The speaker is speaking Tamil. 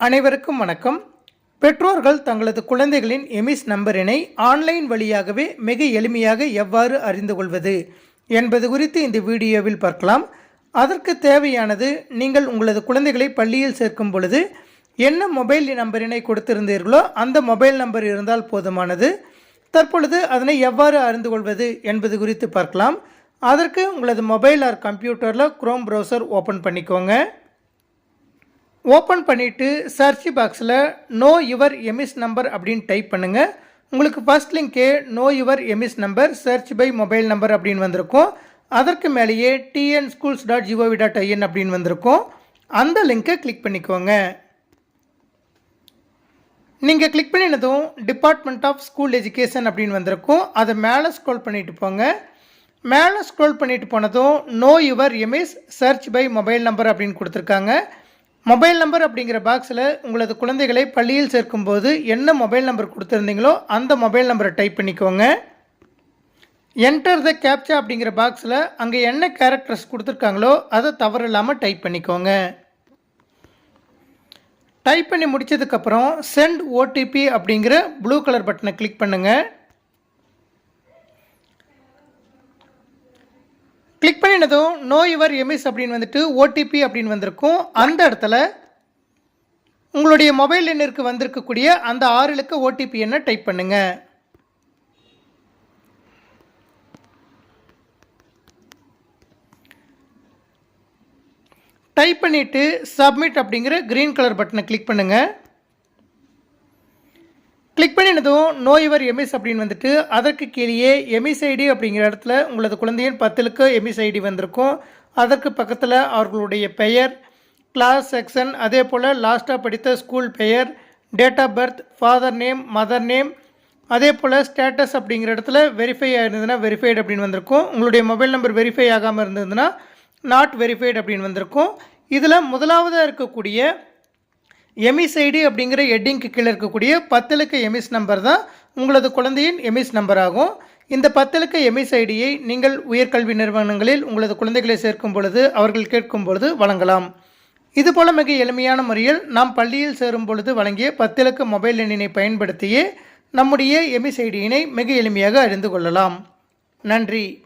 அனைவருக்கும் வணக்கம். பெற்றோர்கள் தங்களது குழந்தைகளின் எமிஸ் நம்பரினை ஆன்லைன் வழியாகவே மிக எளிமையாக எவ்வாறு அறிந்து கொள்வது என்பது குறித்து இந்த வீடியோவில் பார்க்கலாம். அதற்கு தேவையானது நீங்கள் உங்களது குழந்தைகளை பள்ளியில் சேர்க்கும் பொழுது என்ன மொபைல் நம்பரினை கொடுத்திருந்தீர்களோ அந்த மொபைல் நம்பர் இருந்தால் போதுமானது. தற்பொழுது அதனை எவ்வாறு அறிந்து கொள்வது என்பது குறித்து பார்க்கலாம். அதற்கு உங்களது மொபைல் ஆர் கம்ப்யூட்டரில் குரோம் ப்ரௌசர் ஓப்பன் பண்ணிக்கோங்க. ஓப்பன் பண்ணிவிட்டு சர்ச் பாக்ஸில் நோ யுவர் எமிஸ் நம்பர் அப்படின்னு டைப் பண்ணுங்கள் உங்களுக்கு first லிங்கே know your EMIS number search by mobile number அப்படின்னு வந்திருக்கும். அதற்கு மேலேயே TN schools dot GOV dot IN அப்படின்னு வந்திருக்கும். அந்த லிங்கை கிளிக் பண்ணிக்கோங்க. நீங்கள் கிளிக் பண்ணினதும் டிபார்ட்மெண்ட் ஆஃப் ஸ்கூல் எஜுகேஷன் அப்படின்னு வந்திருக்கும். அதை மேலே ஸ்க்ரோல் பண்ணிட்டு போங்க. மேலே ஸ்க்ரோல் பண்ணிட்டு போனதும் know your EMIS search by mobile number அப்படின்னு கொடுத்துருக்காங்க. மொபைல் நம்பர் அப்படிங்கிற பாக்ஸில் உங்களது குழந்தைகளை பள்ளியில் சேர்க்கும்போது என்ன மொபைல் நம்பர் கொடுத்துருந்தீங்களோ அந்த மொபைல் நம்பரை டைப் பண்ணிக்கோங்க. என்டர் த கேப்சா அப்படிங்கிற பாக்ஸில் அங்கே என்ன கேரக்டர்ஸ் கொடுத்துருக்காங்களோ அதை தவறு இல்லாமல் டைப் பண்ணிக்கோங்க. டைப் பண்ணி முடிச்சதுக்கப்புறம் சென்ட் ஓடிபி அப்படிங்கிற ப்ளூ கலர் பட்டனை கிளிக் பண்ணுங்கள் கிளிக் நோ யுவர் எமிஸ் அப்படின்னு வந்துட்டு ஓடிபி அப்படின்னு வந்திருக்கும். அந்த இடத்துல உங்களுடைய மொபைல் எண்ணிற்கு வந்திருக்கக்கூடிய அந்த ஆறு இலக்க ஓடிபி எண்ணை டைப் பண்ணுங்கள் டைப் பண்ணிவிட்டு சப்மிட் அப்படிங்கிற க்ரீன் கலர் பட்டனை கிளிக் பண்ணுங்கள் கிளிக் பண்ணினதும் நோ யுவர் எமிஸ் அப்படின்னு வந்துட்டு அதற்கு கீழே எமிஸ் ஐடி அப்படிங்கிற இடத்துல உங்களது குழந்தையின் பத்திலுக்கு எமிஸ் ஐடி வந்திருக்கும். அதற்கு பக்கத்தில் அவர்களுடைய பெயர் கிளாஸ் செக்ஷன் அதே போல் லாஸ்ட்டாக படித்த ஸ்கூல் பெயர் date of birth father name mother name அதே போல் ஸ்டேட்டஸ் அப்படிங்கிற இடத்துல வெரிஃபை ஆயிருந்ததுன்னா வெரிஃபைடு அப்படின்னு வந்திருக்கும். உங்களுடைய மொபைல் நம்பர் வெரிஃபை ஆகாமல் இருந்ததுன்னா நாட் வெரிஃபைடு அப்படின்னு வந்திருக்கும். இதில் முதலாவதாக இருக்கக்கூடிய எமிஸ் அப்படிங்கிற ஹெட்டிங்க்கு கீழே இருக்கக்கூடிய பத்திலக்க எமிஸ் நம்பர் தான் உங்களது குழந்தையின் எமிஸ் நம்பர் ஆகும். இந்த பத்திலக்க எமிசைடியை நீங்கள் உயர்கல்வி நிறுவனங்களில் உங்களது குழந்தைகளை சேர்க்கும் பொழுது அவர்கள் கேட்கும் பொழுது வழங்கலாம். இதுபோல மிக எளிமையான முறையில் நாம் பள்ளியில் சேரும் பொழுது வழங்கிய பத்திலக்க மொபைல் எண்ணினை பயன்படுத்தியே நம்முடைய எமிசைடியினை மிக எளிமையாக அறிந்து கொள்ளலாம். நன்றி.